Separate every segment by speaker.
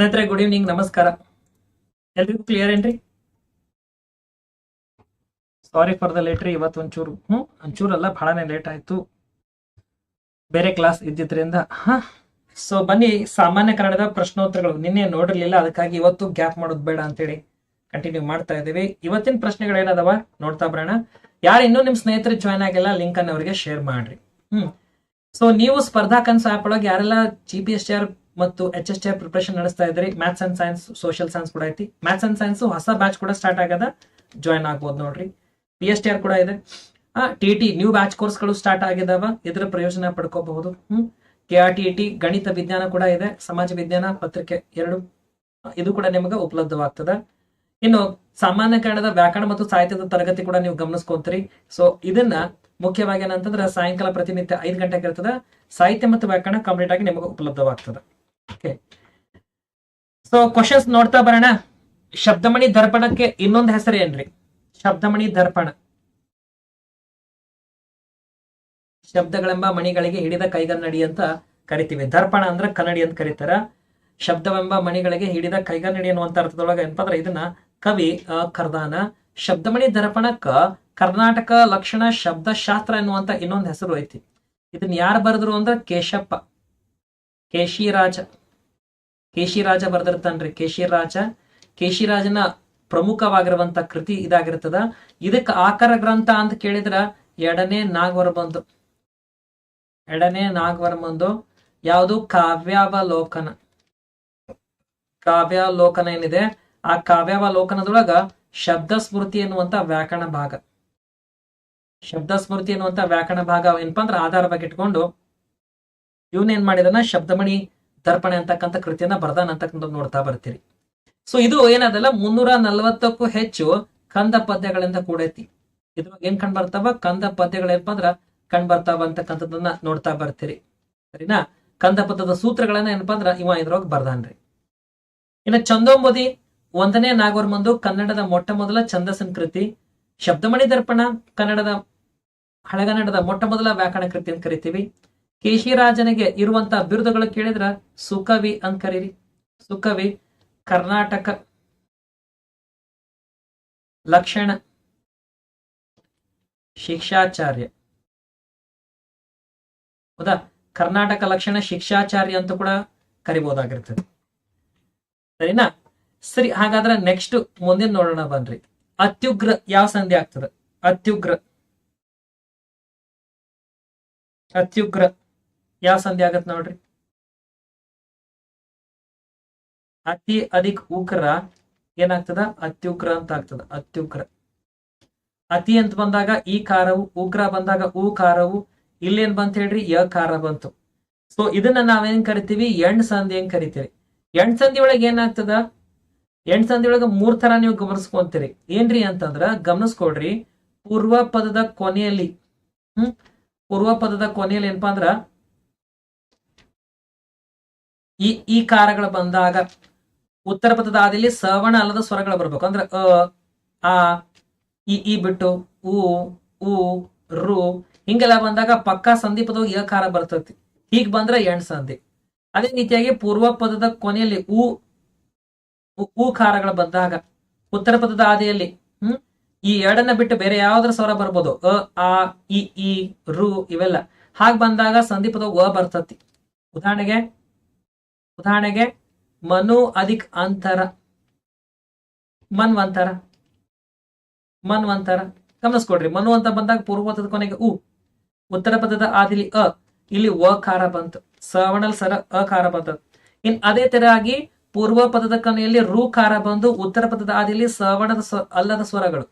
Speaker 1: ಸ್ನೇಹಿತರೆ good evening ನಮಸ್ಕಾರ. ಎಲ್ರಿಗೂ ಕ್ಲಿಯರ್ ಏನ್ರಿ? ಸಾರಿ ಫಾರ್ ದ ಲೇಟ್ ರೀ, ಇವತ್ತು ಒಂಚೂರು, ಹ್ಞೂ ಒಂಚೂರು ಅಲ್ಲ ಬಹಳನೇ ಲೇಟ್ ಆಯ್ತು. ಬೇರೆ ಕ್ಲಾಸ್ ಇದ್ದಿದ್ರಿಂದ, ಹಾಂ. ಸೊ ಬನ್ನಿ, ಸಾಮಾನ್ಯ ಕನ್ನಡದ ಪ್ರಶ್ನೋತ್ತರಗಳು. ನಿನ್ನೆ ನೋಡಿರ್ಲಿಲ್ಲ, ಅದಕ್ಕಾಗಿ ಇವತ್ತು ಗ್ಯಾಪ್ ಮಾಡೋದು ಬೇಡ ಅಂತೇಳಿ ಕಂಟಿನ್ಯೂ ಮಾಡ್ತಾ ಇದ್ದೀವಿ. ಇವತ್ತಿನ ಪ್ರಶ್ನೆಗಳು ಏನದವ ನೋಡ್ತಾ ಬರೋಣ. ಯಾರು ಇನ್ನೂ ನಿಮ್ಮ ಸ್ನೇಹಿತರು ಜಾಯ್ನ್ ಆಗಿಲ್ಲ ಲಿಂಕ್ ಅನ್ನು ಅವರಿಗೆ ಶೇರ್ ಮಾಡ್ರಿ. ಹ್ಮ್. ಸೊ ನೀವು ಸ್ಪರ್ಧಾ ಕನ್ಸು ಆ್ಯಪ್ ಒಳಗೆ ಯಾರೆಲ್ಲ ಜಿ ಪಿ ಎಸ್ ಆರ್ ಮತ್ತು ಎಚ್ ಎಸ್ ಟಿ ಪ್ರಿಪರೇಷನ್ ನಡೆಸ್ತಾ ಇದ್ರಿ. Maths and science social science ಕೂಡ ಐತಿ. ಮ್ಯಾಥ್ಸ್ ಅಂಡ್ ಸೈನ್ಸ್ ಹೊಸ ಬ್ಯಾಚ್ ಕೂಡ ಸ್ಟಾರ್ಟ್ ಆಗದ ಜಾಯ್ನ್ ಆಗ್ಬೋದು ನೋಡ್ರಿ. ಪಿ ಎಸ್ ಟಿ ಆರ್ ಕೂಡ ಇದೆ. ಟಿ ಟಿ ನ್ಯೂ ಬ್ಯಾಚ್ ಕೋರ್ಸ್ಗಳು ಸ್ಟಾರ್ಟ್ ಆಗಿದಾವ. ಇದ್ರ ಪ್ರಯೋಜನ ಪಡ್ಕೋಬಹುದು. ಹ್ಮ್. ಕೆ ಆರ್ ಟಿ ಟಿ ಗಣಿತ ವಿಜ್ಞಾನ ಕೂಡ ಇದೆ. ಸಮಾಜ ವಿಜ್ಞಾನ, ಪತ್ರಿಕೆ ಎರಡು ಇದು ಕೂಡ ನಿಮಗೆ ಉಪಲಬ್ಧವಾಗ್ತದೆ. ಇನ್ನು ಸಾಮಾನ್ಯ ಕನ್ನಡದ ವ್ಯಾಕರಣ ಮತ್ತು ಸಾಹಿತ್ಯದ ತರಗತಿ ಕೂಡ ನೀವು ಗಮನಿಸ್ಕೊಂತೀರಿ. ಸೊ ಇದನ್ನ ಮುಖ್ಯವಾಗಿ ಏನಂತಂದ್ರೆ ಸಾಯಂಕಾಲ ಪ್ರತಿನಿತ್ಯ ಐದು ಗಂಟೆಗೆ ಇರ್ತದೆ. ಸಾಹಿತ್ಯ ಮತ್ತು ವ್ಯಾಕರಣ ಕಂಪ್ಲೀಟ್ ಆಗಿ ನಿಮಗೆ ಉಪಲಬ್ಧವಾಗ್ತದೆ. ಸೊ ಕ್ವಶನ್ಸ್ ನೋಡ್ತಾ ಬರೋಣ. ಶಬ್ದಮಣಿ ದರ್ಪಣಕ್ಕೆ ಇನ್ನೊಂದು ಹೆಸರು ಏನ್ರಿ? ಶಬ್ದಮಣಿ ದರ್ಪಣ. ಶಬ್ದಗಳೆಂಬ ಮಣಿಗಳಿಗೆ ಹಿಡಿದ ಕೈಗನ್ನಡಿ ಅಂತ ಕರಿತೀವಿ. ದರ್ಪಣ ಅಂದ್ರೆ ಕನ್ನಡಿ ಅಂತ ಕರೀತಾರ. ಶಬ್ದವೆಂಬ ಮಣಿಗಳಿಗೆ ಹಿಡಿದ ಕೈಗನ್ನಡಿ ಅನ್ನುವಂತ ಅರ್ಥದೊಳಗೆ ಏನಪ್ಪಾ ಇದನ್ನ ಕವಿ ಕರ್ದಾನ. ಶಬ್ದಮಣಿ ದರ್ಪಣಕ್ಕ ಕರ್ನಾಟಕ ಲಕ್ಷಣ ಶಬ್ದಶಾಸ್ತ್ರ ಎನ್ನುವಂತ ಇನ್ನೊಂದು ಹೆಸರು ಐತಿ. ಇದನ್ನ ಯಾರು ಬರೆದ್ರು ಅಂದ್ರೆ ಕೇಶಪ್ಪ. ಕೇಶಿರಾಜ. ಕೇಶಿರಾಜ ಬರ್ದಿರ್ತಾನ್ರಿ ಕೇಶಿರಾಜ, ಕೇಶಿರಾಜನ ಪ್ರಮುಖವಾಗಿರುವಂತ ಕೃತಿ ಇದಾಗಿರ್ತದ. ಇದಕ್ಕೆ ಆಕರ ಗ್ರಂಥ ಅಂತ ಕೇಳಿದ್ರ ಎರಡನೇ ನಾಗವರ ಬಂದು. ಎರಡನೇ ನಾಗವರ ಬಂದು ಯಾವುದು? ಕಾವ್ಯಾವಲೋಕನ. ಕಾವ್ಯಾವಲೋಕನ ಏನಿದೆ? ಆ ಕಾವ್ಯಾವಲೋಕನದೊಳಗ ಶಬ್ದ ಸ್ಮೃತಿ ಎನ್ನುವಂತ ವ್ಯಾಕರಣ ಭಾಗ. ಶಬ್ದ ಸ್ಮೃತಿ ಎನ್ನುವಂತ ವ್ಯಾಕರಣ ಭಾಗ ಏನಪ್ಪಾ ಅಂದ್ರೆ ಆಧಾರವಾಗಿ ಇಟ್ಕೊಂಡು ಇವನ್ ಏನ್ ಮಾಡಿದನ? ಶಬ್ದಮಣಿ ದರ್ಪಣೆ ಅಂತಕ್ಕಂಥ ಕೃತಿಯನ್ನ ಬರ್ದಾನ ಅಂತಕ್ಕಂಥ ನೋಡ್ತಾ ಬರ್ತೀರಿ. ಸೊ ಇದು ಏನದಲ್ಲ, ಮುನ್ನೂರ ನಲವತ್ತಕ್ಕೂ ಹೆಚ್ಚು ಕಂದ ಪದ್ಯಗಳಿಂದ ಕೂಡೈತಿ. ಇದ್ರೊಳಗೆ ಏನ್ ಕಂಡ್ ಬರ್ತಾವ? ಕಂದ ಪದ್ಯಗಳೇನಪ್ಪ ಅಂದ್ರ ಕಂಡ್ ಬರ್ತಾವ ಅಂತಕ್ಕಂಥದ್ದನ್ನ ನೋಡ್ತಾ ಬರ್ತೀರಿ. ಸರಿನಾ? ಕಂದ ಪದ್ಯದ ಸೂತ್ರಗಳನ್ನ ಏನಪ್ಪಾ ಅಂದ್ರ ಇವ ಇದ್ರೊಳಗೆ ಬರ್ದಾನ್ರಿ ಇನ್ನು ಚಂದೋಂಬುದಿ ಒಂದನೇ ನಾಗವರ್ ಮಂದು ಕನ್ನಡದ ಮೊಟ್ಟ ಮೊದಲ ಛಂದಸನ್ ಕೃತಿ ಶಬ್ದಮಣಿ ದರ್ಪಣ ಕನ್ನಡದ ಹಳಗನ್ನಡದ ಮೊಟ್ಟ ಮೊದಲ ವ್ಯಾಕರಣ ಕೃತಿ ಅಂತ ಕರಿತೀವಿ. ಕೇಶಿರಾಜನಿಗೆ ಇರುವಂತ ಬಿರುದುಗಳು ಕೇಳಿದ್ರ ಸುಕವಿ ಅಂತ ಕರೀರಿ ಸುಕವಿ, ಕರ್ನಾಟಕ, ಲಕ್ಷಣ, ಶಿಕ್ಷಾಚಾರ್ಯ. ಹೌದಾ? ಕರ್ನಾಟಕ ಲಕ್ಷಣ, ಶಿಕ್ಷಾಚಾರ್ಯ ಅಂತ ಕೂಡ ಕರಿಬಹುದಾಗಿರ್ತದೆ ಸರಿನಾ? ಸರಿ, ಹಾಗಾದ್ರೆ ನೆಕ್ಸ್ಟ್ ಮುಂದಿನ ನೋಡೋಣ ಬನ್ರಿ. ಅತ್ಯುಗ್ರ ಯಾವ ಸಂಧಿ ಆಗ್ತದೆ? ಅತ್ಯುಗ್ರ. ಅತ್ಯುಗ್ರ. ಯಾವ ಸಂಧಿ ಆಗತ್ ನೋಡ್ರಿ? ಅತಿ ಅಧಿಕ ಉಗ್ರ ಏನಾಗ್ತದ? ಅತ್ಯುಗ್ರ ಅಂತ ಆಗ್ತದ, ಅತ್ಯುಗ್ರ. ಅತಿ ಅಂತ ಬಂದಾಗ ಈ ಕಾರವು ಉಗ್ರ ಬಂದಾಗ ಉ ಕಾರವು ಇಲ್ಲೇನ್ ಬಂತ ಹೇಳ್ರಿ? ಯ ಕಾರ ಬಂತು. ಸೊ ಇದನ್ನ ನಾವೇನ್ ಕರಿತೀವಿ? ಎಣ್ ಸಂಧಿ ಏನ್ ಕರಿತೀವಿ ಎಣ್ ಸಂಧಿ ಒಳಗೆ ಏನಾಗ್ತದ? ಎಣ್ ಸಂಧಿ ಒಳಗ ಮೂರ್ ತರ ನೀವು ಗಮನಿಸ್ಕೊಂತೀರಿ. ಏನ್ರಿ ಅಂತಂದ್ರ ಗಮನಿಸ್ಕೊಡ್ರಿ ಪೂರ್ವ ಪದದ ಕೊನೆಯಲ್ಲಿ, ಹ್ಮ್, ಪೂರ್ವ ಪದದ ಕೊನೆಯಲ್ಲಿ ಏನಪ್ಪಾ ಅಂದ್ರ ಈ ಈ ಕಾರಗಳು ಬಂದಾಗ ಉತ್ತರ ಪದದ ಆದಿಲಿ ಸವರ್ಣ ಅಲ್ಲದ ಸ್ವರಗಳು ಬರ್ಬೇಕು. ಅಂದ್ರೆ ಅ, ಆ ಇ ಈ ಬಿಟ್ಟು ಉ ಉ, ರು ಹಿಂಗೆಲ್ಲ ಬಂದಾಗ ಪಕ್ಕಾ ಸಂಧಿ ಪದವಾಗಿ ಯಕಾರ ಬರ್ತೈತಿ. ಹೀಗ್ ಬಂದ್ರೆ ಎಂಡ್ ಸಂಧಿ. ಅದೇ ರೀತಿಯಾಗಿ ಪೂರ್ವ ಪದದ ಕೊನೆಯಲ್ಲಿ ಉ, ಉ- ಬಂದಾಗ ಉತ್ತರ ಪದದ ಆದಿಯಲ್ಲಿ, ಹ್ಮ್, ಈ ಎರಡನ್ನ ಬಿಟ್ಟು ಬೇರೆ ಯಾವ್ದ್ರ ಸ್ವರ ಬರ್ಬೋದು. ಅ, ಆ, ಇ ರು ಇವೆಲ್ಲ. ಹಾಗ ಬಂದಾಗ ಸಂಧಿ ಪದ ಅ ಬರ್ತತಿ. ಉದಾಹರಣೆಗೆ ಉದಾಹರಣೆಗೆ, ಮನು ಅಧಿಕ್ ಅಂತರ. ಮನ್ವಂತರ ಮನ್ವಂತರ ಗಮನಿಸ್ಕೊಡ್ರಿ ಮನು ಅಂತ ಬಂದಾಗ ಪೂರ್ವ ಪದದ ಕೊನೆಗೆ ಉ. ಉತ್ತರ ಪದದ ಆದಿಲಿ ಅ. ಇಲ್ಲಿ ವ ಕಾರ ಬಂತು. ಸವಣಲ್ ಸರ ಅಕಾರ ಬಂತು. ಇನ್ ಅದೇ ತರ ಆಗಿ ಪೂರ್ವ ಪದದ ಕೊನೆಯಲ್ಲಿ ರು ಕಾರ ಬಂದು ಉತ್ತರ ಪದದ ಆದಿಲಿ ಸವರ್ಣದ ಸ್ವ ಅಲ್ಲದ ಸ್ವರಗಳು.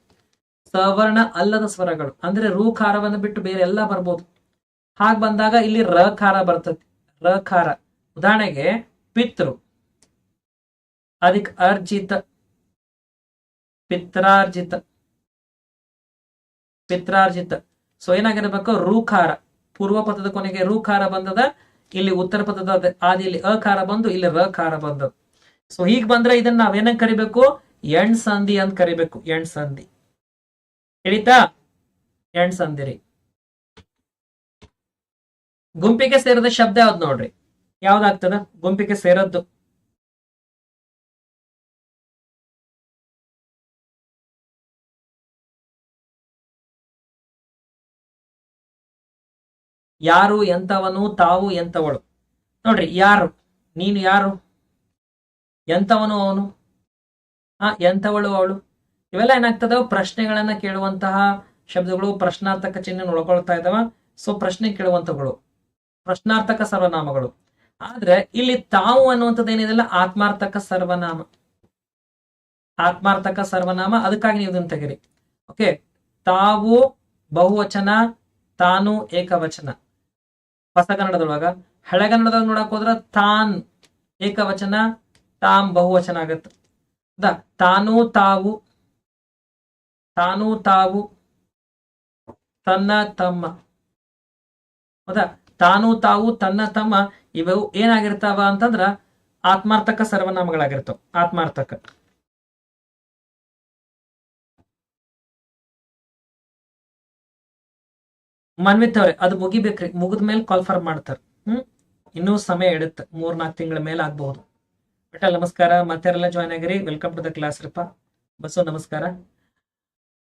Speaker 1: ಸವರ್ಣ ಅಲ್ಲದ ಸ್ವರಗಳು. ಅಂದ್ರೆ ರು ಖಾರವನ್ನು ಬಿಟ್ಟು ಬೇರೆ ಎಲ್ಲ ಬರ್ಬೋದು. ಹಾಗ ಬಂದಾಗ ಇಲ್ಲಿ ರ ಖಾರ ಬರ್ತದೆ. ರ ಖಾರ ಉದಾಹರಣೆಗೆ ಪಿತೃ. ಅದಕ್ಕೆ ಅರ್ಜಿತ ಪಿತ್ರಾರ್ಜಿತ ಪಿತ್ರಾರ್ಜಿತ. ಸೊ ಏನಾಗಿರ್ಬೇಕು? ರೂಖಾರ. ಪೂರ್ವ ಪದದ ಕೊನೆಗೆ ರೂಖಾರ ಬಂದದ, ಇಲ್ಲಿ ಉತ್ತರ ಪದದ ಆದಿ ಆದಿಯಲ್ಲಿ ಅಕಾರ ಬಂದು, ಇಲ್ಲಿ ರಕಾರ ಬಂದದ ಸೊ ಹೀಗ್ ಬಂದ್ರೆ ಇದನ್ನ ನಾವೇನ ಕರಿಬೇಕು? ಎಣ್ ಸಂಧಿ ಅಂತ ಕರಿಬೇಕು. ಎಣ್ ಸಂಧಿ ಹಿಡಿತಾ ಎಣ್ ಸಂಧಿ ರೀ. ಗುಂಪಿಗೆ ಸೇರಿದ ಶಬ್ದ ಯಾವ್ದು ನೋಡ್ರಿ? ಯಾವ್ದಾಗ್ತದ? ಗುಂಪಿಗೆ ಸೇರದ್ದು. ಯಾರು ಎಂತವನು ತಾವು ಎಂತವಳು ನೋಡ್ರಿ, ಯಾರು? ನೀನು ಯಾರು? ಎಂತವನು ಅವನು? ಆ ಎಂತವಳು ಅವಳು? ಇವೆಲ್ಲ ಏನಾಗ್ತದ? ಪ್ರಶ್ನೆಗಳನ್ನ ಕೇಳುವಂತಹ ಶಬ್ದಗಳು, ಪ್ರಶ್ನಾರ್ಥಕ ಚಿಹ್ನೆ ಒಳಗೊಳ್ತಾ ಇದಾವ. ಸೊ ಪ್ರಶ್ನೆ ಕೇಳುವಂತಗಳು ಪ್ರಶ್ನಾರ್ಥಕ ಸರ್ವನಾಮಗಳು. ಆದ್ರೆ ಇಲ್ಲಿ ತಾವು ಅನ್ನುವಂಥದ್ದು ಏನಿದೆಲ್ಲ ಆತ್ಮಾರ್ಥಕ ಸರ್ವನಾಮ. ಆತ್ಮಾರ್ಥಕ ಸರ್ವನಾಮ. ಅದಕ್ಕಾಗಿ ನೀವು ಇದನ್ನು ತೆಗಿರಿ. ಓಕೆ ತಾವು ಬಹುವಚನ, ತಾನು ಏಕವಚನ. ಹೊಸ ಕನ್ನಡದೊಳಗ. ನೋಡಕ್ ಹೋದ್ರ ತಾನ್ ಏಕವಚನ ತಾಮ್ ಬಹುವಚನ ಆಗತ್ತೆ. ಹೌದಾ? ತಾನು ತಾವು ತಾನು ತಾವು, ತನ್ನ ತಮ್ಮ. ಹೌದಾ? ತಾನು ತಾವು, ತನ್ನ ತಮ್ಮ ಇವು ಏನಾಗಿರ್ತಾವ ಅಂತಂದ್ರ ಆತ್ಮಾರ್ಥಕ ಸರ್ವನಾಮಗಳಾಗಿರ್ತಾವ. ಆತ್ಮಾರ್ಥಕ. ಮನ್ವಿತವ್ರೆ ಅದು ಮುಗಿಬೇಕ್ರಿ. ಮುಗಿದ ಮೇಲೆ ಕಾಲ್ಫರ್ ಮಾಡ್ತಾರ. ಹ್ಮ್? ಇನ್ನೂ ಸಮಯ ಇಡುತ್ತೆ. ಮೂರ್ ನಾಲ್ಕು ತಿಂಗಳ ಮೇಲೆ ಆಗ್ಬಹುದು. ಬಟ್ ನಮಸ್ಕಾರ. ಮತ್ತೆಲ್ಲ ಜಾಯ್ನ್ ಆಗಿರಿ. ವೆಲ್ಕಮ್ ಟು ದ ಕ್ಲಾಸ್ ರೀಪ. ಬಸ್ಸು ನಮಸ್ಕಾರ.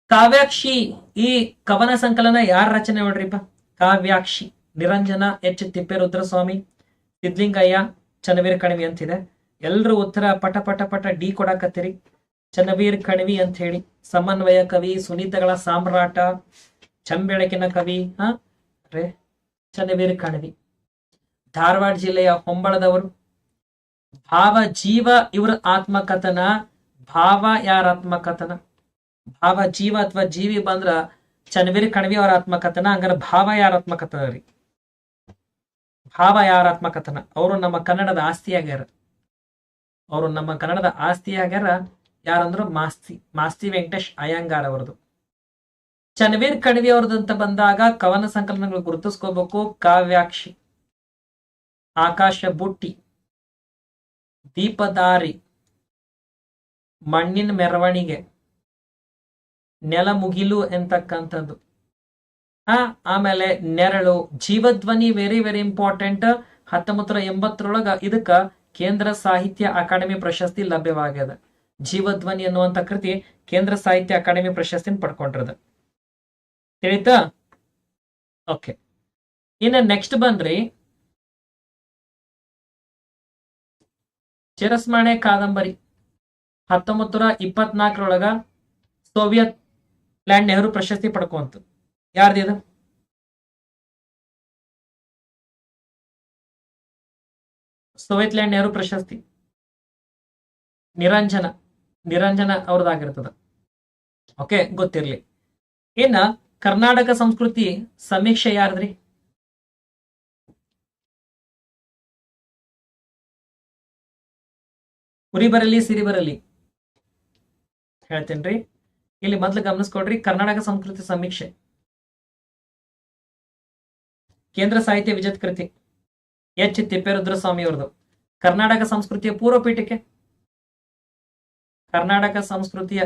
Speaker 1: ಕಾವ್ಯಾಕ್ಷಿ, ಈ ಕವನ ಸಂಕಲನ ಯಾರ ರಚನೆ ನೋಡ್ರಿಪ್ಪ ಕಾವ್ಯಾಕ್ಷಿ, ನಿರಂಜನ ಎಚ್ ತಿಪ್ಪೇರುದ್ರಸ್ವಾಮಿ. ಸಿದ್ಲಿಂಗಯ್ಯ ಚನ್ನವೀರ ಕಣಿವಿ ಅಂತಿದೆ. ಎಲ್ಲರೂ ಉತ್ತರ ಪಟ ಪಟ ಪಟ ಡಿ ಕೊಡಾಕತ್ತೀರಿ. ಚನ್ನವೀರ್ ಕಣವಿ ಅಂತ ಹೇಳಿ ಸಮನ್ವಯ ಕವಿ, ಸುನೀತಗಳ ಸಾಮ್ರಾಟ, ಚಂಬೆಳಕಿನ ಕವಿ, ಹೇ? ರೇ, ಚನ್ನವೀರ್ ಕಣಿವಿ. ಧಾರವಾಡ ಜಿಲ್ಲೆಯ ಹೊಂಬಳದವರು. ಭಾವ ಜೀವ ಇವರ ಆತ್ಮಕಥನ, ಭಾವ ಯಾರ ಆತ್ಮಕಥನ? ಭಾವ ಜೀವ ಅಥವಾ ಜೀವಿ ಬಂದ್ರ ಚನ್ನವೀರ್ ಕಣವಿ ಅವರ ಆತ್ಮಕಥನ, ಹಂಗಾರ ಭಾವ ಯಾರ ಆತ್ಮಕಥನ ರೀ? ಭಾವ ಯಾರ ಆತ್ಮಕಥನ ಅವರು ನಮ್ಮ ಕನ್ನಡದ ಆಸ್ತಿಯಾಗ್ಯಾರ. ಅವರು ನಮ್ಮ ಕನ್ನಡದ ಆಸ್ತಿಯಾಗ್ಯಾರ. ಯಾರಂದ್ರು ಮಾಸ್ತಿ ಮಾಸ್ತಿ ವೆಂಕಟೇಶ್ ಅಯ್ಯಂಗಾರ್ ಅವರದು. ಚನ್ವೀರ್ ಕಣವಿ ಅವ್ರದಂತ ಬಂದಾಗ ಕವನ ಸಂಕಲನಗಳು ಗುರುತಿಸ್ಕೋಬೇಕು. ಕಾವ್ಯಾಕ್ಷಿ ಆಕಾಶ ಬುಟ್ಟಿ ದೀಪದಾರಿ ಮಣ್ಣಿನ ಮೆರವಣಿಗೆ ನೆಲ ಮುಗಿಲು ಎಂತಕ್ಕಂಥದ್ದು. ಆಮೇಲೆ ನೆರಳು, ಜೀವಧ್ವನಿ ವೆರಿ ವೆರಿ ಇಂಪಾರ್ಟೆಂಟ್ ಹತ್ತೊಂಬತ್ತರ ಎಂಬತ್ತರೊಳಗ ಇದಕ್ಕ ಕೇಂದ್ರ ಸಾಹಿತ್ಯ ಅಕಾಡೆಮಿ ಪ್ರಶಸ್ತಿ ಲಭ್ಯವಾಗ್ಯದ. ಜೀವಧ್ವನಿ ಅನ್ನುವಂತ ಕೃತಿ ಕೇಂದ್ರ ಸಾಹಿತ್ಯ ಅಕಾಡೆಮಿ ಪ್ರಶಸ್ತಿನ ಪಡ್ಕೊಂಡಿರದ. ತಿಳಿತಾ? ಓಕೆ ಇನ್ನ ನೆಕ್ಸ್ಟ್ ಬಂದ್ರಿ. ಚಿರಸ್ಮರಣೆ ಕಾದಂಬರಿ. ಹತ್ತೊಂಬತ್ತರ ಇಪ್ಪತ್ನಾಲ್ಕರೊಳಗ ಸೋವಿಯತ್ ಲ್ಯಾಂಡ್ ನೆಹರು ಪ್ರಶಸ್ತಿ ಪಡ್ಕೊಂತ. ಯಾರ್ದಿದು ಸೋವಿಯತ್ ಲ್ಯಾಂಡ್ ನೆಹರು ಪ್ರಶಸ್ತಿ? ನಿರಂಜನ. ನಿರಂಜನ ಅವ್ರದ್ದಾಗಿರ್ತದ. ಓಕೆ, ಗೊತ್ತಿರ್ಲಿ. ಇನ್ನ ಕರ್ನಾಟಕ ಸಂಸ್ಕೃತಿ ಸಮೀಕ್ಷೆ ಯಾರ್ದ್ರಿ? ಉರಿ ಬರಲಿ, ಸಿರಿ ಬರಲಿ. ಹೇಳ್ತೇನ್ರಿ. ಇಲ್ಲಿ ಮೊದ್ಲು ಗಮನಿಸ್ಕೊಡ್ರಿ ಕರ್ನಾಟಕ ಸಂಸ್ಕೃತಿ ಸಮೀಕ್ಷೆ. ಕೇಂದ್ರ ಸಾಹಿತ್ಯ ವಿಜತ್ ಕೃತಿ. ಎಚ್. ತಿಪ್ಪೇರುದ್ರ ಸ್ವಾಮಿ ಅವ್ರದ್ದು ಕರ್ನಾಟಕ ಸಂಸ್ಕೃತಿಯ ಪೂರ್ವ ಪೀಠಿಕೆ ಕರ್ನಾಟಕ ಸಂಸ್ಕೃತಿಯ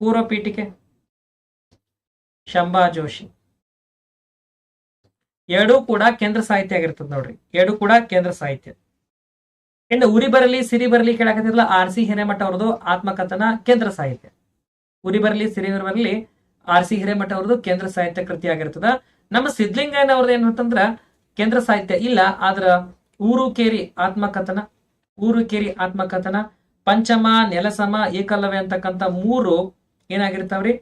Speaker 1: ಪೂರ್ವ ಪೀಠಿಕೆ ಶಂಭಾ ಜೋಶಿ. ಎರಡೂ ಕೂಡ ಕೇಂದ್ರ ಸಾಹಿತ್ಯ ಆಗಿರ್ತದೆ ನೋಡ್ರಿ. ಎರಡು ಕೂಡ ಕೇಂದ್ರ ಸಾಹಿತ್ಯ. ಇನ್ನು ಉರಿ ಬರಲಿ, ಸಿರಿ ಬರಲಿ ಕೇಳಕತ್ತಿರಲ್ಲ ಆರ್ ಸಿ ಹಿರೇಮಠ ಅವ್ರದ್ದು ಆತ್ಮಕಥನ ಕೇಂದ್ರ ಸಾಹಿತ್ಯ. ಉರಿ ಬರಲಿ, ಸಿರಿ ಬರಲಿ ಆರ್ ಸಿ ಹಿರೇಮಠ ಅವ್ರದ್ದು ಕೇಂದ್ರ ಸಾಹಿತ್ಯ ಕೃತಿ ಆಗಿರ್ತದ. ನಮ್ಮ ಸಿದ್ಲಿಂಗಯ್ಯನ ಅವ್ರದ್ದು ಏನಂತಂದ್ರ ಕೇಂದ್ರ ಸಾಹಿತ್ಯ ಇಲ್ಲ, ಆದ್ರ ಊರು ಕೇರಿ ಆತ್ಮಕಥನ ಊರು ಕೇರಿ ಆತ್ಮಕಥನ, ಪಂಚಮ, ನೆಲಸಮ ಏಕಲವ್ಯ ಅಂತಕ್ಕಂಥ ಮೂರು ಏನಾಗಿರ್ತಾವ್ರಿ?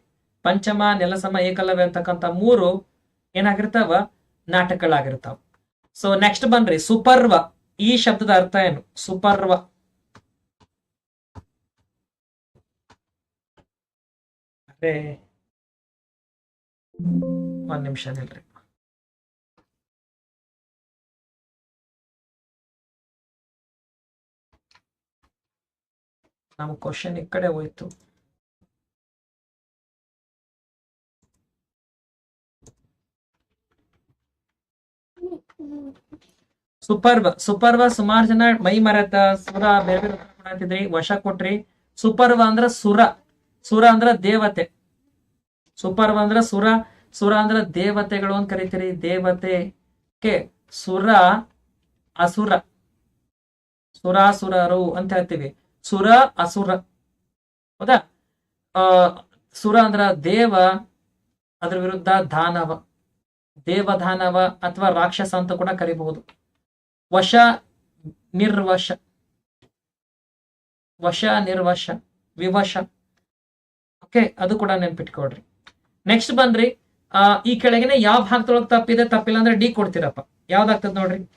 Speaker 1: ಪಂಚಮ, ನೆಲಸಮ ಏಕಲವ್ಯ ಅಂತಕ್ಕಂಥ ಮೂರು ಏನಾಗಿರ್ತಾವ? ನಾಟಕಗಳಾಗಿರ್ತಾವ. ಸೊ ನೆಕ್ಸ್ಟ್ ಬನ್ರಿ ಸುಪರ್ವ. ಈ ಶಬ್ದದ ಅರ್ಥ ಏನು? ಸುಪರ್ವ. ಅದೇ ಒಂದ್ ನಿಮಿಷ ನಿಲ್ರಿ. ನಮ್ಮ ಕ್ವಶನ್ ಈ ಕಡೆ ಹೋಯ್ತು. ಸುಪರ್ವ ಸುಪರ್ವ ಸುಮಾರು ಜನ ಮೈ ಮರೆತ, ಸುರ ಬೇರೆ ಬೇರೆ ಕೊಡಾತಿದ್ರಿ ವಶ ಕೊಟ್ರಿ. ಸುಪರ್ವ ಅಂದ್ರ ಸುರ. ಸುರ ಅಂದ್ರ ದೇವತೆ. ಸುಪರ್ವ ಅಂದ್ರ ಸುರ ಸುರ ಅಂದ್ರೆ ದೇವತೆಗಳು ಅಂತ ಕರಿತೀರಿ. ದೇವತೆ ಕೆ ಸುರ, ಅಸುರ. ಸುರಾಸುರರು ಅಂತ ಹೇಳ್ತೀವಿ. ಸುರ, ಅಸುರ. ಹೌದಾ? ಆ, ಸುರ ಅಂದ್ರ ದೇವ, ಅದ್ರ ವಿರುದ್ಧ ದಾನವ. ದೇವದಾನವ ಅಥವಾ ರಾಕ್ಷಸ ಅಂತ ಕೂಡ ಕರಿಬಹುದು. ವಶ, ನಿರ್ವಶ. ವಶ, ನಿರ್ವಶ, ವಿವಶ. ಓಕೆ, ಅದು ಕೂಡ ನೆನ್ಪಿಟ್ಕೊಡ್ರಿ ನೆಕ್ಸ್ಟ್ ಬಂದ್ರಿ, ಆ, ಈ ಕೆಳಗಿನ ಯಾವ ಭಾಗದೊಳಗೆ ತಪ್ಪಿದೆ, ತಪ್ಪಿಲ್ಲ ಅಂದ್ರೆ ಡಿ ಕೊಡ್ತೀರಪ್ಪ. ಯಾವ್ದಾಗ್ತದ ನೋಡ್ರಿ.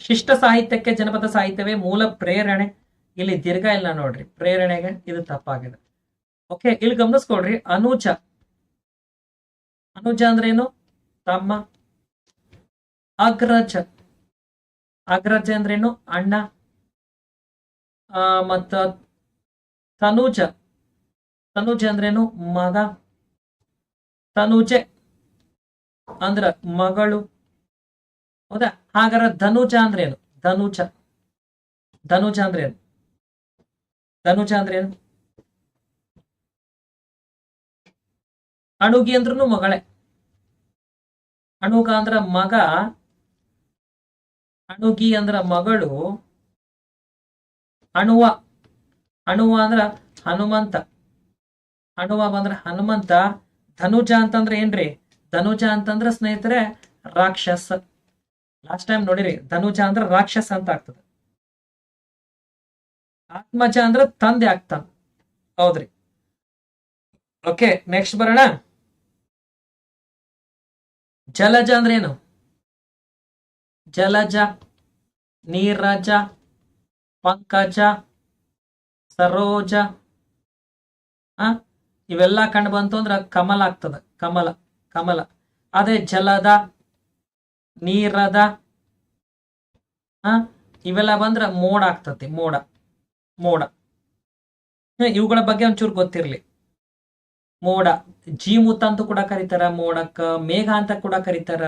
Speaker 1: ಶಿಷ್ಟ ಸಾಹಿತ್ಯಕ್ಕೆ ಜನಪದ ಸಾಹಿತ್ಯವೇ ಮೂಲ ಪ್ರೇರಣೆ. ಇಲ್ಲಿ ದೀರ್ಘ ಇಲ್ಲ ನೋಡ್ರಿ, ಪ್ರೇರಣೆಗೆ ಇದು ತಪ್ಪಾಗಿದೆ. ಓಕೆ ಇಲ್ಲಿ ಗಮನಿಸ್ಕೊಳ್ರಿ, ಅನುಜ. ಅನುಜ ಅಂದ್ರೇನು? ತಮ್ಮ. ಅಗ್ರಜ. ಅಗ್ರಜ ಅಂದ್ರೇನು? ಅಣ್ಣ ಮತ್ತ ತನುಜ. ತನುಜ ಅಂದ್ರೇನು? ಮಗ. ತನುಜೆ ಅಂದ್ರ ಮಗಳು. ಹೌದಾ? ಹಾಗರ ಧನುಜ ಅಂದ್ರೇನು? ಧನುಜ. ಧನುಜ ಅಂದ್ರೇನು? ಧನುಜ ಅಂದ್ರೇನು? ಅಣುಗಿ ಅಂದ್ರೂ ಮಗಳೇ. ಅಣುಗ ಅಂದ್ರ ಮಗ. ಅಣುಗಿ ಅಂದ್ರ ಮಗಳು, ಅಣುವ. ಅಣುವ ಅಂದ್ರ ಹನುಮಂತ. ಅಣುವ ಬಂದ್ರ ಹನುಮಂತ. ಧನುಜ ಅಂತಂದ್ರ ಏನ್ರಿ? ಧನುಜ ಅಂತಂದ್ರ ಸ್ನೇಹಿತರೆ ರಾಕ್ಷಸ. ಲಾಸ್ಟ್ ಟೈಮ್ ನೋಡಿರಿ, ಧನುಜ ಅಂದ್ರ ರಾಕ್ಷಸ ಅಂತ ಆಗ್ತದೆ. ಆತ್ಮಜ ಅಂದ್ರ ತಂದೆ ಆಗ್ತಾನ. ಹೌದ್ರಿ. ಓಕೆ ನೆಕ್ಸ್ಟ್ ಬರೋಣ. ಜಲಜ ಅಂದ್ರೆ ಏನು? ಜಲಜ, ನೀರಜ, ಪಂಕಜ, ಸರೋಜ ಇವೆಲ್ಲ ಕಂಡು ಬಂತು ಅಂದ್ರೆ ಕಮಲ ಆಗ್ತದ. ಕಮಲ ಕಮಲ. ಅದೇ ಜಲದ, ನೀರದ ಇವೆಲ್ಲ ಬಂದ್ರೆ ಮೋಡ ಆಗ್ತತಿ ಮೋಡ ಮೋಡ. ಇವುಗಳ ಬಗ್ಗೆ ಒಂಚೂರು ಗೊತ್ತಿರ್ಲಿ. ಮೋಡ ಜೀಮುತ ಅಂತ ಕೂಡ ಕರೀತಾರ, ಮೋಡಕ್ಕ ಮೇಘ ಅಂತ ಕೂಡ ಕರೀತಾರ.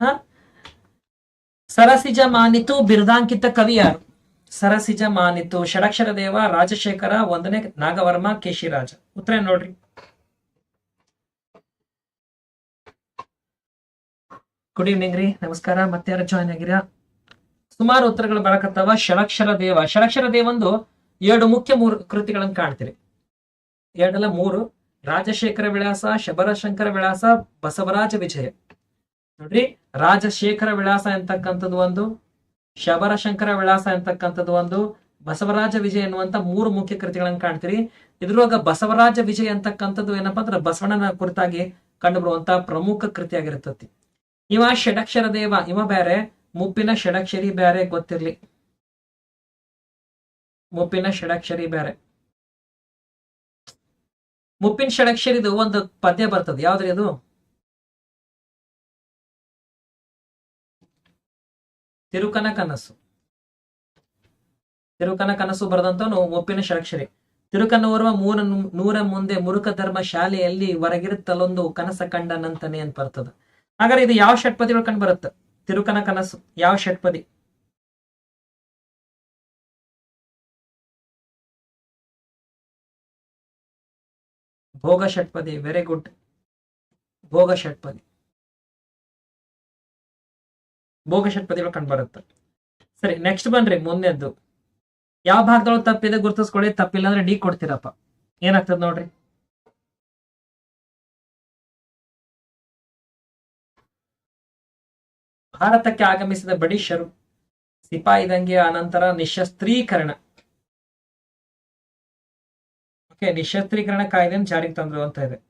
Speaker 1: ಹ ಸರಸಿಜ ಮಾನಿತು ಬಿರುದಾಂಕಿತ ಕವಿ ಯಾರು ಸರಸಿಜ ಮಾನಿತು ಷಡಕ್ಷರ ದೇವ ರಾಜಶೇಖರ, ಒಂದನೇ ನಾಗವರ್ಮ, ಕೇಶಿರಾಜ. ಉತ್ತರ ನೋಡ್ರಿ. ಗುಡ್ ಈವ್ನಿಂಗ್ ರೀ. ನಮಸ್ಕಾರ. ಮತ್ತೆ ಯಾರು ಜಾಯ್ನ್ ಆಗಿರ? ಸುಮಾರು ಉತ್ತರಗಳು ಬರಕತ್ತವ. ಷಡಕ್ಷರ ದೇವ ಷಡಕ್ಷರ ದೇವಂದು ಎರಡು ಮುಖ್ಯ ಮೂರು ಕೃತಿಗಳನ್ನು ಕಾಣ್ತೀರಿ. ಎರಡಲ್ಲ ಮೂರು. ರಾಜಶೇಖರ ವಿಳಾಸ, ಶಬರಶಂಕರ ವಿಳಾಸ, ಬಸವರಾಜ ವಿಜಯ. ನೋಡ್ರಿ, ರಾಜಶೇಖರ ವಿಳಾಸ ಎಂತಕ್ಕಂಥದ್ದು ಒಂದು, ಶಬರಶಂಕರ ವಿಳಾಸ ಎಂತಕ್ಕಂಥದ್ದು ಒಂದು, ಬಸವರಾಜ ವಿಜಯ ಎನ್ನುವಂತ ಮೂರು ಮುಖ್ಯ ಕೃತಿಗಳನ್ನು ಕಾಣ್ತೀರಿ. ಇದ್ರೊಳಗ ಬಸವರಾಜ ವಿಜಯ ಅಂತಕ್ಕಂಥದ್ದು ಏನಪ್ಪಾ ಅಂದ್ರೆ ಬಸವಣ್ಣನ ಕುರಿತಾಗಿ ಕಂಡುಬರುವಂತ ಪ್ರಮುಖ ಕೃತಿಯಾಗಿರ್ತತಿ. ಇವ ಷಡಕ್ಷರ ದೇವ, ಇವ ಬೇರೆ ಮುಪ್ಪಿನ ಷಡಕ್ಷರಿ ಬೇರೆ ಗೊತ್ತಿರ್ಲಿ. ಮುಪ್ಪಿನ ಷಡಕ್ಷರಿ ಬೇರೆ ಮುಪ್ಪಿನ ಷಡಕ್ಷರಿದು ಒಂದು ಪದ್ಯ ಬರ್ತದೆ, ಯಾವ್ದ್ರಿ ಅದು? ತಿರುಕನ ಕನಸು ತಿರುಕನ ಕನಸು ಬರೆದಂತವನು ಒಪ್ಪಿನ ಷಡಕ್ಷರಿ ತಿರುಕನ ಓರ್ವ ಮೂರ ನೂರ ಮುಂದೆ ಮುರುಕ ಧರ್ಮ ಶಾಲೆಯಲ್ಲಿ ಹೊರಗಿರುತ್ತಲೊಂದು ಕನಸ ಕಂಡನಂತನೇ ಅಂತ ಬರ್ತದ. ಹಾಗಾದ್ರೆ ಇದು ಯಾವ ಷಟ್ಪದಿಗಳು ಕಂಡು ಬರುತ್ತೆ? ತಿರುಕನ ಕನಸು ಯಾವ ಷಟ್ಪದಿ? ಭೋಗ ಷಟ್ಪದಿ ವೆರಿ ಗುಡ್ ಭೋಗ ಷಟ್ಪದಿ. ಭೋಗ ಕಂಡು ಬರುತ್ತೆ. ಸರಿ ನೆಕ್ಸ್ಟ್ ಬನ್ರಿ ಮುಂದೆದ್ದು. ಯಾವ ಭಾಗದೊಳಗೆ ತಪ್ಪಿದೆ ಗುರುತಿಸ್ಕೊಳ್ಳಿ, ತಪ್ಪಿಲ್ಲ ಅಂದ್ರೆ ಡಿ ಕೊಡ್ತೀರಪ್ಪ. ಏನಾಗ್ತದ ನೋಡ್ರಿ. ಭಾರತಕ್ಕೆ ಆಗಮಿಸಿದ ಬ್ರಿಟಿಷರು ಸಿಪಾಯಿ ದಂಗೆಯ ಅನಂತರ ನಿಶಸ್ತ್ರೀಕರಣ. ಓಕೆ ನಿಶಸ್ತ್ರೀಕರಣ ಕಾಯ್ದೆ ಜಾರಿಗೆ ತಂದ್ರು ಅಂತ ಇದೆ.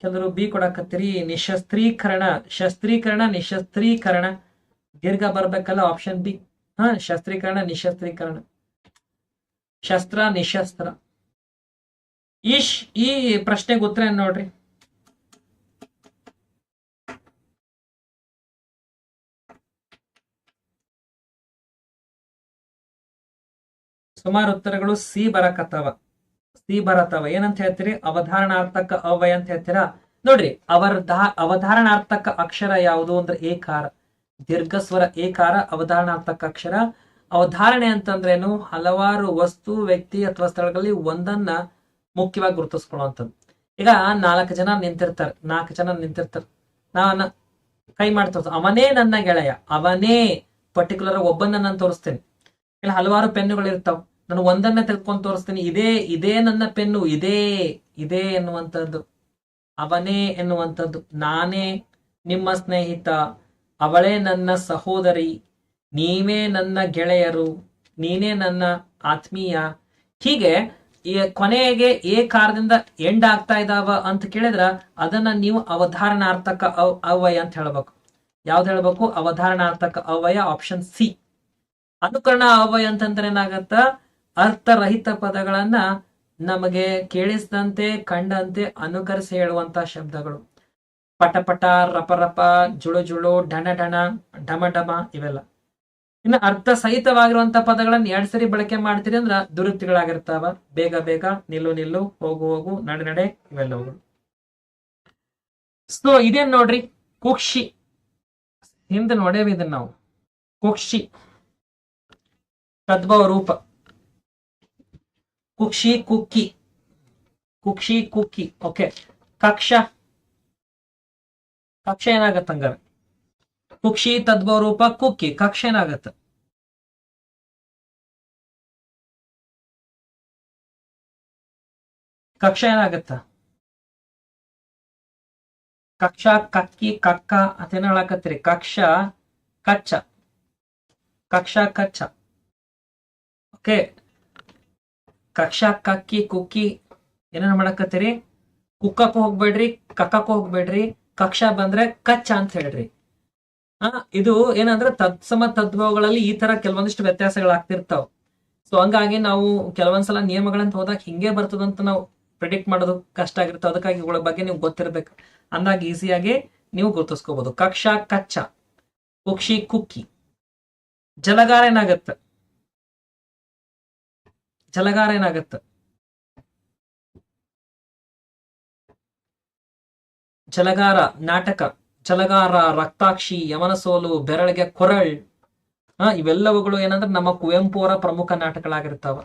Speaker 1: ಕೆಲವರು ಬಿ ಕೊಡಕತ್ತೀರಿ, ನಿಶಸ್ತ್ರೀಕರಣ, ಶಸ್ತ್ರೀಕರಣ, ನಿಶಸ್ತ್ರೀಕರಣ. ದೀರ್ಘ ಬರ್ಬೇಕಲ್ಲ ಆಪ್ಷನ್ ಬಿ ಹಾ, ಶಸ್ತ್ರೀಕರಣ, ನಿಶಸ್ತ್ರೀಕರಣ. ಶಸ್ತ್ರ, ನಿಶಸ್ತ್ರ. ಇಶ್ ಈ ಪ್ರಶ್ನೆಗೆ ಉತ್ತರ ನೋಡ್ರಿ? ಸುಮಾರು ಉತ್ತರಗಳು ಸಿ ಬರಕತ್ತವ. ಸಿ ಬರತ್ತವ ಏನಂತ ಹೇಳ್ತೀರಿ? ಅವಧಾರಣಾರ್ಥಕ ಅವಯ ಅಂತ ಹೇಳ್ತೀರಾ? ನೋಡ್ರಿ, ಅವರ್ಧಾ, ಅವಧಾರಣಾರ್ಥಕ ಅಕ್ಷರ ಯಾವುದು ಅಂದ್ರೆ ಏಕಾರ. ದೀರ್ಘಸ್ವರ ಏಕಾರ, ಅವಧಾರಣಾರ್ಥಕ ಅಕ್ಷರ. ಅವಧಾರಣೆ ಅಂತಂದ್ರೇನು? ಹಲವಾರು ವಸ್ತು, ವ್ಯಕ್ತಿ ಅಥವಾ ಸ್ಥಳಗಳಲ್ಲಿ ಒಂದನ್ನ ಮುಖ್ಯವಾಗಿ ಗುರುತಿಸ್ಕೊಳ್ಳುವಂಥದ್ದು. ಈಗ ನಾಲ್ಕು ಜನ ನಿಂತಿರ್ತಾರೆ. ನಾಲ್ಕು ಜನ ನಿಂತಿರ್ತಾರೆ. ನಾನು ಕೈ ಮಾಡ್ತಾರ ಅವನೇ ನನ್ನ ಗೆಳೆಯ. ಅವನೇ ಪರ್ಟಿಕ್ಯುಲರ್ ಒಬ್ಬನ್ನ ನಾನು ತೋರಿಸ್ತೇನೆ. ಇಲ್ಲ ಹಲವಾರು ಪೆನ್ನುಗಳು ಇರ್ತಾವ ನಾನು ಒಂದನ್ನ ತೆಗೆದುಕೊಂಡು ತೋರಿಸ್ತೀನಿ. ಇದೇ ಇದೇ ನನ್ನ ಪೆನ್ನು, ಇದೇ ಇದೇ ಎನ್ನುವಂಥದ್ದು. ಅವನೇ ಎನ್ನುವಂಥದ್ದು. ನಾನೇ ನಿಮ್ಮ ಸ್ನೇಹಿತ. ಅವಳೇ ನನ್ನ ಸಹೋದರಿ. ನೀವೇ ನನ್ನ ಗೆಳೆಯರು. ನೀನೇ ನನ್ನ ಆತ್ಮೀಯ. ಹೀಗೆ ಈ ಕೊನೆಗೆ ಏ ಕಾರದಿಂದ ಎಂಡ್ ಆಗ್ತಾ ಇದಾವ ಅಂತ ಕೇಳಿದ್ರ ಅದನ್ನ ನೀವು ಅವಧಾರಣಾರ್ಥಕ ಅವ್- ಅಂತ ಹೇಳ್ಬೇಕು. ಯಾವ್ದು ಹೇಳ್ಬೇಕು? ಅವಧಾರಣಾರ್ಥಕ ಅವ್ವಯ ಆಪ್ಷನ್ ಸಿ ಅನುಕರಣ ಅವಯ ಅಂತಂದ್ರೆ ಏನಾಗತ್ತ? ಅರ್ಥರಹಿತ ಪದಗಳನ್ನ ನಮಗೆ ಕೇಳಿಸಿದಂತೆ, ಕಂಡಂತೆ ಅನುಕರಿಸಿ ಹೇಳುವಂತ ಶಬ್ದಗಳು. ಪಟ ಪಟ, ರಪ ರಪ, ಜುಳು ಜುಳು, ಢಣ ಢಣ, ಢಮ ಢಮ ಇವೆಲ್ಲ. ಇನ್ನು ಅರ್ಥ ಸಹಿತವಾಗಿರುವಂತ ಪದಗಳನ್ನ ಎರಡ್ ಸರಿ ಬಳಕೆ ಮಾಡ್ತೀರಿ ಅಂದ್ರ ದುರುಕ್ತಿಗಳಾಗಿರ್ತಾವ. ಬೇಗ ಬೇಗ ನಿಲ್ಲು ನಿಲ್ಲು, ಹೋಗು ಹೋಗು, ನಡೆ ನಡೆ ಇವೆಲ್ಲವುಗಳು. ಸೊ ಇದೇನ್ ನೋಡ್ರಿ? ಕುಕ್ಷಿ. ಹಿಂದೆ ನೋಡೇವಿ ಇದನ್ನ ನಾವು. ಕುಕ್ಷಿ. ತದ್ಭವ ರೂಪ. ಕುಕ್ಷಿ ಕುಕ್ಕಿ. ಕುಕ್ಷಿ ಕುಕ್ಕಿ. ಓಕೆ ಕಕ್ಷ. ಕಕ್ಷ ಏನಾಗತ್ತ ಹಂಗಾರ? ಕುಕ್ಷಿ ತದ್ಭವ ರೂಪ ಕುಕ್ಕಿ. ಕಕ್ಷ ಏನಾಗತ್ತ? ಕಕ್ಷ ಏನಾಗತ್ತ? ಕಕ್ಷ, ಕಕ್ಕಿ, ಕಕ್ಕ ಅತೇನ ಹೇಳಾಕತ್ರಿ ಕಕ್ಷ, ಕಚ್ಚ. ಕಕ್ಷ, ಕಚ್ಚ. ಓಕೆ ಕಕ್ಷ ಕಕ್ಕಿ ಕುಕ್ಕಿ ಏನೇನ ಮಾಡಕತ್ತೀರಿ? ಕುಕ್ಕಕ್ಕೂ ಹೋಗ್ಬೇಡ್ರಿ, ಕಕ್ಕಕ್ಕೂ ಹೋಗ್ಬೇಡ್ರಿ, ಕಕ್ಷಾ ಬಂದ್ರೆ ಕಚ್ಚ ಅಂತ ಹೇಳ್ರಿ. ಆ, ಇದು ಏನಂದ್ರೆ ತತ್ಸಮ ತದ್ಭವಗಳಲ್ಲಿ ಈ ತರ ಕೆಲವೊಂದಿಷ್ಟು ವ್ಯತ್ಯಾಸಗಳಾಗ್ತಿರ್ತಾವ. ಸೊ ಹಂಗಾಗಿ ನಾವು ಕೆಲವೊಂದ್ಸಲ ನಿಯಮಗಳಂತ ಹೋದಾಗ ಹಿಂಗೆ ಬರ್ತದಂತ ನಾವು ಪ್ರಿಡಿಕ್ಟ್ ಮಾಡೋದು ಕಷ್ಟ ಆಗಿರ್ತಾವ ಅದಕ್ಕಾಗಿ ಇವುಗಳ ಬಗ್ಗೆ ನೀವು ಗೊತ್ತಿರ್ಬೇಕು. ಅಂದಾಗ ಈಸಿಯಾಗಿ ನೀವು ಗುರುತಿಸ್ಕೋಬಹುದು ಕಕ್ಷಾ ಕಚ್ಚ ಕುಕ್ಷಿ ಕುಕ್ಕಿ. ಜಲಗಾರ ಏನಾಗತ್ತ? ಜಲಗಾರ ಏನಾಗತ್ತ? ಚಲಗಾರ, ನಾಟಕ, ಚಲಗಾರ, ರಕ್ತಾಕ್ಷಿ ಯಮನ ಸೋಲು ಬೆರಳಿಗೆ ಕೊರಳ್, ಹಾ, ಇವೆಲ್ಲವುಗಳು ಏನಂದ್ರೆ ನಮ್ಮ ಕುವೆಂಪು ಅವರ ಪ್ರಮುಖ ನಾಟಕಗಳಾಗಿರ್ತಾವ.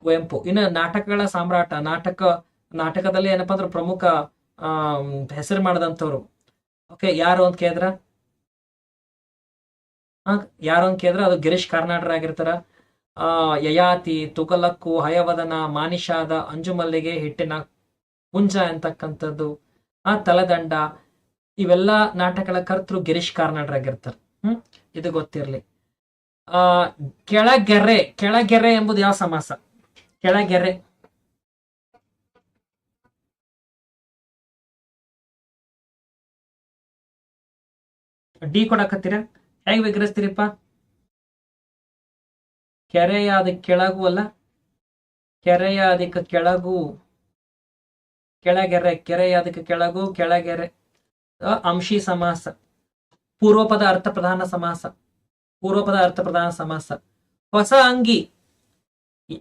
Speaker 1: ಕುವೆಂಪು. ಇನ್ನು ನಾಟಕಗಳ ಸಾಮ್ರಾಟ, ನಾಟಕ, ನಾಟಕದಲ್ಲಿ ಏನಪ್ಪಾ ಅಂದ್ರೆ ಪ್ರಮುಖ, ಆ, ಹೆಸರು ಮಾಡದಂತವ್ರು ಓಕೆ ಯಾರು ಅಂತ ಕೇಳಿದ್ರ? ಯಾರು ಅಂತ ಕೇಳಿದ್ರ? ಅದು ಗಿರೀಶ್ ಕಾರ್ನಾಡ್ರ ಆಗಿರ್ತಾರ ಯಯಾತಿ ತುಗಲಕ್ಕು ಹಯವದನ, ಮಾನಿಷಾದ, ಅಂಜುಮಲ್ಲಿಗೆ ಹಿಟ್ಟಿನ ಪುಂಜ ಅಂತಕ್ಕಂಥದ್ದು, ಆ ತಲದಂಡ, ಇವೆಲ್ಲ ನಾಟಕಗಳ ಕರ್ತೃ ಗಿರೀಶ್ ಕಾರ್ನಾಡ್ರಾಗಿರ್ತಾರೆ. ಹ್ಮ್? ಇದು ಗೊತ್ತಿರ್ಲಿ. ಆ, ಕೆಳಗೆರೆ ಕೆಳಗೆರೆ ಎಂಬುದು ಯಾವ ಸಮಾಸ? ಕೆಳಗೆರೆ. ಡಿ ಕೊಡಕತ್ತೀರ? ಹೇಗೆ ವಿಗ್ರಹಿಸ್ತೀರಿಪ್ಪ? ಕೆರೆಯಾದ ಕೆಳಗು ಅಲ್ಲ? ಕೆರೆಯಾದಿಕ ಕೆಳಗು, ಕೆಳಗೆರೆ, ಕೆರೆಯಾದಿಕ ಕೆಳಗು, ಕೆಳಗೆರೆ ಅಂಶಿ ಸಮಾಸ. ಪೂರ್ವಪದ ಅರ್ಥ ಪ್ರಧಾನ ಸಮಾಸ. ಪೂರ್ವಪದ ಅರ್ಥ ಪ್ರಧಾನ ಸಮಾಸ. ಹೊಸ ಅಂಗಿ.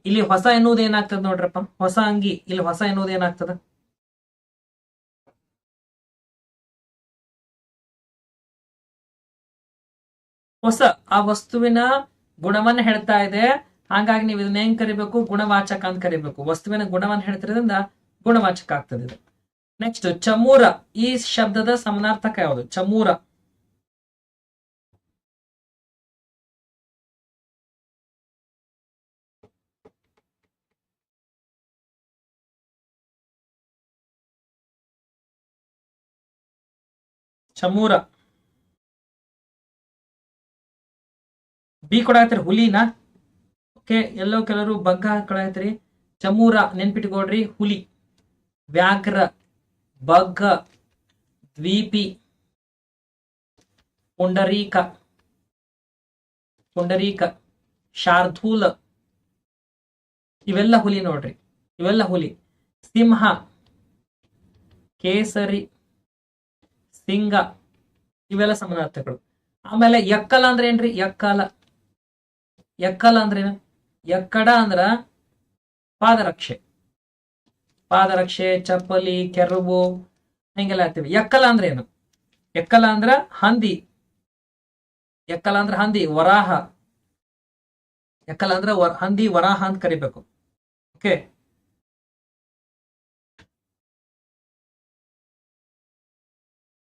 Speaker 1: ಇಲ್ಲಿ ಹೊಸ ಎನ್ನುವುದು ಏನಾಗ್ತದ ನೋಡ್ರಪ್ಪ? ಹೊಸ ಅಂಗಿ. ಇಲ್ಲಿ ಹೊಸ ಎನ್ನುವುದು ಏನಾಗ್ತದ? ಹೊಸ. ಆ ವಸ್ತುವಿನ ಗುಣವನ್ನ ಹೇಳ್ತಾ ಇದೆ. ಹಾಗಾಗಿ ನೀವು ಇದನ್ನ ಹೆಂಗ್ ಕರಿಬೇಕು? ಗುಣವಾಚಕ ಅಂತ ಕರಿಬೇಕು. ವಸ್ತುವಿನ ಗುಣವನ್ನ ಹೇಳ್ತಿರೋದ್ರಿಂದ ಗುಣವಾಚಕ ಆಗ್ತದೆ ಇದು. ನೆಕ್ಸ್ಟ್ ಚಮೂರ. ಈ ಶಬ್ದದ ಸಮನಾರ್ಥಕ ಯಾವುದು? ಚಮೂರ. ಚಮೂರ. ಬಿ ಕೊಡಾತ್ರಿ ಹುಲಿನ. ಓಕೆ, ಎಲ್ಲೋ ಕೆಲವರು ಬಗ್ಗ ಕೊಡಾತ್ರಿ ಚಮೂರ ನೆನ್ಪಿಟ್ಕೊಡ್ರಿ ಹುಲಿ. ವ್ಯಾಘ್ರ, ಬಗ್ಗ, ದ್ವೀಪಿ, ಪುಂಡರೀಕ. ಪುಂಡರೀಕ, ಶಾರ್ಧೂಲ. ಇವೆಲ್ಲ ಹುಲಿ ನೋಡ್ರಿ, ಇವೆಲ್ಲ ಹುಲಿ. ಸಿಂಹ, ಕೇಸರಿ, ಸಿಂಗ, ಇವೆಲ್ಲ ಸಮಾನಾರ್ಥಗಳು ಆಮೇಲೆ ಎಕ್ಕಲ ಅಂದ್ರೆ ಏನ್ರಿ ಎಕ್ಕಲ ಎಕ್ಕಲ ಅಂದ್ರೇನು ಎಕ್ಕಡ ಅಂದ್ರ ಪಾದರಕ್ಷೆ. ಪಾದರಕ್ಷೆ, ಚಪ್ಪಲಿ ಕೆರವು ಹಿಂಗೆಲ್ಲ ಹಾಕ್ತೀವಿ. ಎಕ್ಕಲ ಅಂದ್ರೆ ಏನು? ಎಕ್ಕಲ ಅಂದ್ರ ಹಂದಿ. ಎಕ್ಕಲ ಅಂದ್ರ ಹಂದಿ, ವರಾಹ. ಎಕ್ಕಲ ಅಂದ್ರ ಹಂದಿ, ವರಾಹ ಅಂತ ಕರಿಬೇಕು. ಓಕೆ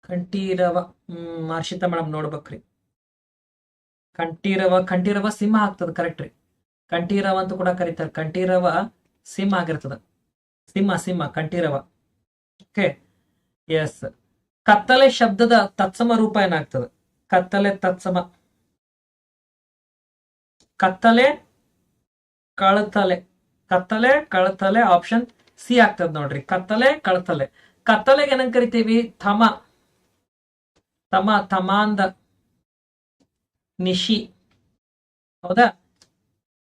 Speaker 1: ಕಂಠೀರವ, ಹ್ಮ್, ಹರ್ಷಿತಾ ಮೇಡಮ್ ನೋಡ್ಬೇಕ್ರಿ. ಕಂಠೀರವ ಕಂಠೀರವ ಸಿಂಹ ಆಗ್ತದ ಕರೆಕ್ಟ್ ರೀ. ಕಂಠೀರವ ಅಂತ ಕೂಡ ಕರೀತಾರೆ. ಕಂಠೀರವ ಸಿಂಹ ಆಗಿರ್ತದ. ಸಿಂಹ ಸಿಂಹ, ಕಂಠೀರವ. ಓಕೆ ಎಸ್ ಕತ್ತಲೆ ಶಬ್ದದ ತತ್ಸಮ ರೂಪ ಏನಾಗ್ತದ? ಕತ್ತಲೆ ತತ್ಸಮ. ಕತ್ತಲೆ ಕಳತಲೆ. ಕತ್ತಲೆ ಕಳತಲೆ ಆಪ್ಷನ್ ಸಿ ಆಗ್ತದ ನೋಡ್ರಿ. ಕತ್ತಲೆ ಕಳತಲೆ. ಕತ್ತಲೆಗೆ ಏನಂತ ಕರಿತೀವಿ? ಥಮ ತಮ ತಮಾಂದ ನಿಶಿ. ಹೌದಾ?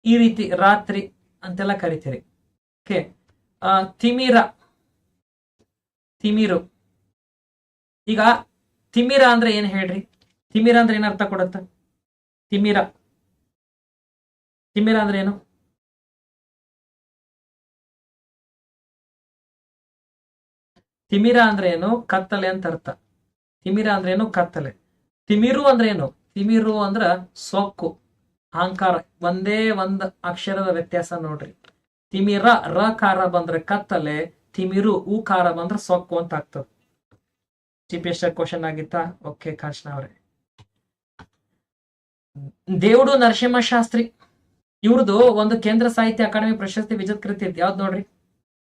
Speaker 1: ಈ ರೀತಿ ರಾತ್ರಿ ಅಂತೆಲ್ಲ ಕರಿತೀರಿ. ಓಕೆ. ತಿಮಿರ. ತಿಮಿರು. ಈಗ ತಿಮಿರ ಅಂದ್ರೆ ಏನ್ ಹೇಳ್ರಿ? ತಿಮಿರ ಅಂದ್ರೆ ಏನ್ ಅರ್ಥ ಕೊಡತ್ತ? ತಿಮಿರ. ತಿಮಿರ ಅಂದ್ರೆ ಏನು? ತಿಮಿರ ಅಂದ್ರೆ ಏನು? ಕತ್ತಲೆ ಅಂತ ಅರ್ಥ. ತಿಮಿರ ಅಂದ್ರೆ ಏನು? ಕತ್ತಲೆ. ತಿಮಿರು ಅಂದ್ರೆ ಏನು? ತಿಮಿರು ಅಂದ್ರ ಸೊಕ್ಕು, ಅಹಂಕಾರ. ಒಂದೇ ಒಂದ್ ಅಕ್ಷರದ ವ್ಯತ್ಯಾಸ ನೋಡ್ರಿ. ತಿಮಿರ ರ ಕಾರ ಬಂದ್ರೆ ಕತ್ತಲೆ, ತಿಮಿರು ಉ ಕಾರ ಬಂದ್ರೆ ಸೊಕ್ಕು ಅಂತ ಆಗ್ತದೆ. ಚೀಫ್ ಕ್ವಶನ್ ಆಗಿತ್ತಾ? ಓಕೆ ಕಾಂಚನ ಅವ್ರೆ. ದೇವುಡು ನರಸಿಂಹ ಶಾಸ್ತ್ರಿ ಇವ್ರದ್ದು ಒಂದು ಕೇಂದ್ರ ಸಾಹಿತ್ಯ ಅಕಾಡೆಮಿ ಪ್ರಶಸ್ತಿ ವಿಜಯ ಕೃತಿ ಐತಿ ಯಾವ್ದು ನೋಡ್ರಿ?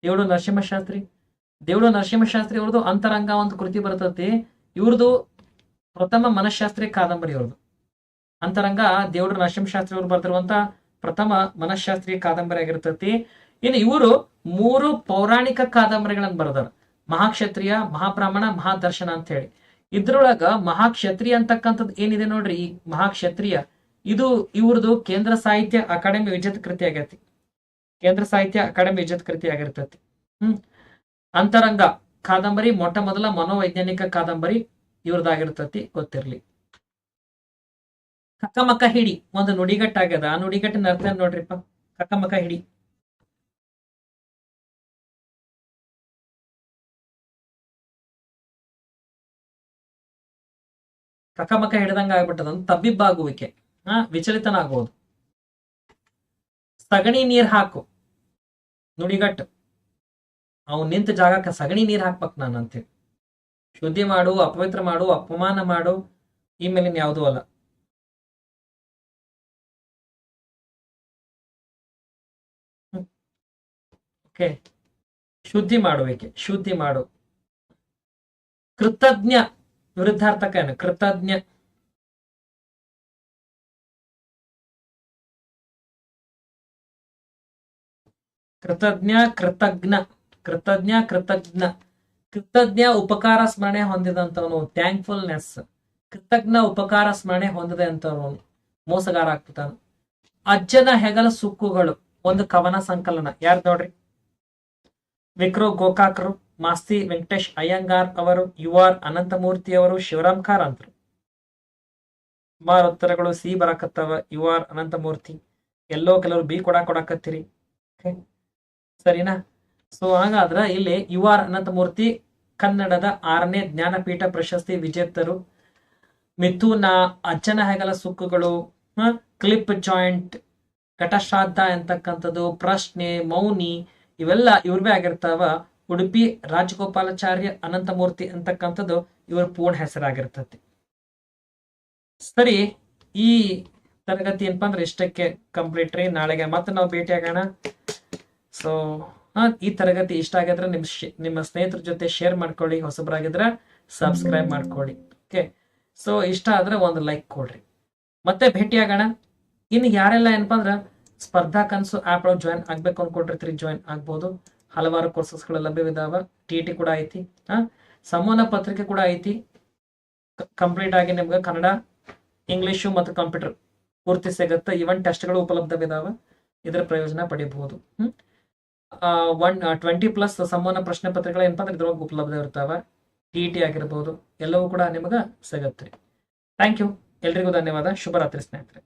Speaker 1: ದೇವುಡು ನರಸಿಂಹ ಶಾಸ್ತ್ರಿ ದೇವುಡು ನರಸಿಂಹ ಶಾಸ್ತ್ರಿ ಅವ್ರದ್ದು ಅಂತರಂಗ ಒಂದು ಕೃತಿ ಬರ್ತತಿ. ಇವ್ರದ್ದು ಪ್ರಥಮ ಮನಃಶಾಸ್ತ್ರಿ ಕಾದಂಬರಿ ಅವ್ರದ್ದು ಅಂತರಂಗ ದೇವುಡು ನರಸಿಂಹಶಾಸ್ತ್ರಿ ಅವರು ಬರೆದಿರುವಂತ ಪ್ರಥಮ ಮನಃಶಾಸ್ತ್ರೀಯ ಕಾದಂಬರಿ ಆಗಿರ್ತತಿ. ಇನ್ನು ಇವರು ಮೂರು ಪೌರಾಣಿಕ ಕಾದಂಬರಿಗಳನ್ನ ಬರೆದಾರ. ಮಹಾಕ್ಷತ್ರಿಯ, ಮಹಾಬ್ರಾಹ್ಮಣ, ಮಹಾದರ್ಶನ ಅಂತ ಹೇಳಿ ಇದ್ರೊಳಗ ಮಹಾಕ್ಷತ್ರಿಯ ಅಂತಕ್ಕಂಥದ್ದು ಏನಿದೆ ನೋಡ್ರಿ? ಈ ಮಹಾಕ್ಷತ್ರಿಯ, ಇದು ಇವ್ರದ್ದು ಕೇಂದ್ರ ಸಾಹಿತ್ಯ ಅಕಾಡೆಮಿ ವಿಜೇತ ಕೃತಿ ಆಗೈತಿ. ಕೇಂದ್ರ ಸಾಹಿತ್ಯ ಅಕಾಡೆಮಿ ವಿಜೇತ ಕೃತಿ ಆಗಿರ್ತೈತಿ. ಹ್ಮ್. ಅಂತರಂಗ ಕಾದಂಬರಿ ಮೊಟ್ಟ ಮೊದಲ ಮನೋವೈಜ್ಞಾನಿಕ ಕಾದಂಬರಿ. ಇವ್ರದ್ದಾಗಿರ್ತತಿ, ಗೊತ್ತಿರ್ಲಿ. ಕಕ್ಕಮಕ್ಕ ಹಿಡಿ, ಒಂದು ನುಡಿಗಟ್ಟಾಗ್ಯದ ಆ ನುಡಿಗಟ್ಟಿನ ಅರ್ಥ ನೋಡ್ರಿಪ್ಪ? ಕಕ್ಕಮಕ್ಕ ಹಿಡಿ. ಕಕ್ಕಮಕ್ಕ ಹಿಡ್ದಂಗ ಆಗ್ಬಿಟ್ಟದ ತಬ್ಬಿಬ್ಬಾಗುವಿಕೆ. ಹಾ ವಿಚಲಿತನಾಗುವುದು ಸಗಣಿ ನೀರ್ ಹಾಕು. ನುಡಿಗಟ್ಟು. ಅವ್ನು ನಿಂತ ಜಾಗಕ್ಕೆ ಸಗಣಿ ನೀರ್ ಹಾಕ್ಬೇಕು ನಾನು ಅಂತೇಳಿ ಶುದ್ಧಿ ಮಾಡು, ಅಪವಿತ್ರ ಮಾಡು, ಅಪಮಾನ ಮಾಡು, ಈ ಮೇಲಿನ ಯಾವುದೂ ಅಲ್ಲ. ಓಕೆ. ಶುದ್ಧಿ ಮಾಡುವಿಕೆ ಶುದ್ಧಿ ಮಾಡು. ಕೃತಜ್ಞ. ವಿರುದ್ಧಾರ್ಥಕ ಏನು ಕೃತಜ್ಞ. ಕೃತಜ್ಞ ಕೃತಜ್ಞ ಕೃತಜ್ಞ ಕೃತಜ್ಞ. ಕೃತಜ್ಞ ಉಪಕಾರ ಸ್ಮರಣೆ ಹೊಂದಿದಂತವನು ಥ್ಯಾಂಕ್ಫುಲ್ನೆಸ್ ಕೃತಜ್ಞ ಉಪಕಾರ ಸ್ಮರಣೆ ಹೊಂದಿದೆ ಅಂತವನು, ಮೋಸಗಾರ ಆಗ್ತಾನ ಅಜ್ಜನ ಹೆಗಲ ಸುಕ್ಕುಗಳು, ಒಂದು ಕವನ ಸಂಕಲನ. ಯಾರು ನೋಡ್ರಿ? ವಿಕ್ರೋ ಗೋಕಾಕ್ರು, ಮಾಸ್ತಿ ವೆಂಕಟೇಶ್ ಅಯ್ಯಂಗಾರ್ ಅವರು, ಯು ಆರ್ ಅನಂತಮೂರ್ತಿ ಅವರು, ಶಿವರಾಮ್ ಕಾರಂತರು ಸುಮಾರು ಉತ್ತರಗಳು ಸಿ ಬರಾಕತ್ತವ, ಯು ಆರ್ ಅನಂತಮೂರ್ತಿ. ಎಲ್ಲೋ ಕೆಲವರು ಬಿ ಕೊಡಾಕ್ ಕೊಡಾಕತ್ತೀರಿ? ಸರಿನಾ? ಸೊ ಹಾಗಾದ್ರೆ ಇಲ್ಲಿ ಯು ಆರ್ ಅನಂತಮೂರ್ತಿ ಕನ್ನಡದ ಆರನೇ ಜ್ಞಾನಪೀಠ ಪ್ರಶಸ್ತಿ ವಿಜೇತರು. ಮಿಥುನ ಅಜ್ಜನ ಹೆಗಲ ಸುಕ್ಕುಗಳು ಕ್ಲಿಪ್ ಜಾಯಿಂಟ್, ಘಟಶ್ರಾದ್ದ ಅಂತಕ್ಕಂಥದ್ದು ಪ್ರಶ್ನೆ, ಮೌನಿ ಇವೆಲ್ಲ ಇವ್ರವೇ ಆಗಿರ್ತಾವ. ಉಡುಪಿ ರಾಜಗೋಪಾಲಾಚಾರ್ಯ ಅನಂತಮೂರ್ತಿ ಅಂತಕ್ಕಂಥದ್ದು ಇವ್ರ ಪೂರ್ಣ ಹೆಸರಾಗಿರ್ತತಿ. ಸರಿ, ಈ ತರಗತಿ ಏನಪ್ಪಾ ಅಂದ್ರೆ ಇಷ್ಟಕ್ಕೆ ಕಂಪ್ಲೀಟ್ ರೀ. ನಾಳೆಗೆ ಮತ್ತೆ ನಾವು ಭೇಟಿ ಆಗೋಣ ಸೊ ಈ ತರಗತಿ ಇಷ್ಟ ಆಗಿದ್ರೆ ನಿಮ್ ಶೇ- ನಿಮ್ಮ ಸ್ನೇಹಿತರ ಜೊತೆ ಶೇರ್ ಮಾಡ್ಕೊಳ್ಳಿ ಹೊಸಬರಾಗಿದ್ರೆ ಸಬ್ಸ್ಕ್ರೈಬ್ ಮಾಡ್ಕೊಳ್ಳಿ. ಓಕೆ ಸೊ ಇಷ್ಟ ಆದ್ರೆ ಒಂದು ಲೈಕ್ ಕೊಡ್ರಿ. ಮತ್ತೆ ಭೇಟಿ ಆಗೋಣ. ಇನ್ನು ಯಾರೆಲ್ಲ ಏನಪ್ಪಾ ಅಂದ್ರೆ ಸ್ಪರ್ಧಾ ಕನಸು ಆ್ಯಪ್ ಒಳಗೆ ಜಾಯಿನ್ ಆಗ್ಬೇಕು ಅನ್ಕೊಂಡಿರ್ತೀರಿ ಜಾಯಿನ್ ಆಗ್ಬೋದು. ಹಲವಾರು ಕೋರ್ಸಸ್ಗಳು ಲಭ್ಯವಿದಾವ ಟಿ ಟಿ ಕೂಡ ಐತಿ. ಹಾ ಸಂವಹನ ಪತ್ರಿಕೆ ಕೂಡ ಐತಿ. ಕಂಪ್ಲೀಟ್ ಆಗಿ ನಿಮ್ಗೆ ಕನ್ನಡ ಇಂಗ್ಲಿಷು ಮತ್ತು ಕಂಪ್ಯೂಟರ್ ಪೂರ್ತಿ ಸಿಗುತ್ತೆ. ಇವನ್ ಟೆಸ್ಟ್ಗಳು ಉಪಲಬ್ಧವಿದಾವ. ಇದರ ಪ್ರಯೋಜನ ಪಡಿಬಹುದು ಹ್ಮ್? ಒನ್ ಟ್ವೆಂಟಿ ಪ್ಲಸ್ ಸಂವಹನ ಪ್ರಶ್ನೆ ಪತ್ರಿಕೆಗಳು ಏನಪ್ಪ ಅಂದ್ರೆ ಇದ್ರೊಳಗೆ ಉಪಲಬ್ಧ ಇರ್ತಾವ. ಟಿ ಟಿ ಆಗಿರ್ಬೋದು, ಎಲ್ಲವೂ ಕೂಡ ನಿಮಗೆ ಸಿಗತ್ತೆ. ಥ್ಯಾಂಕ್ ಯು ಎಲ್ರಿಗೂ ಧನ್ಯವಾದ. ಶುಭರಾತ್ರಿ ಸ್ನೇಹಿತರೆ.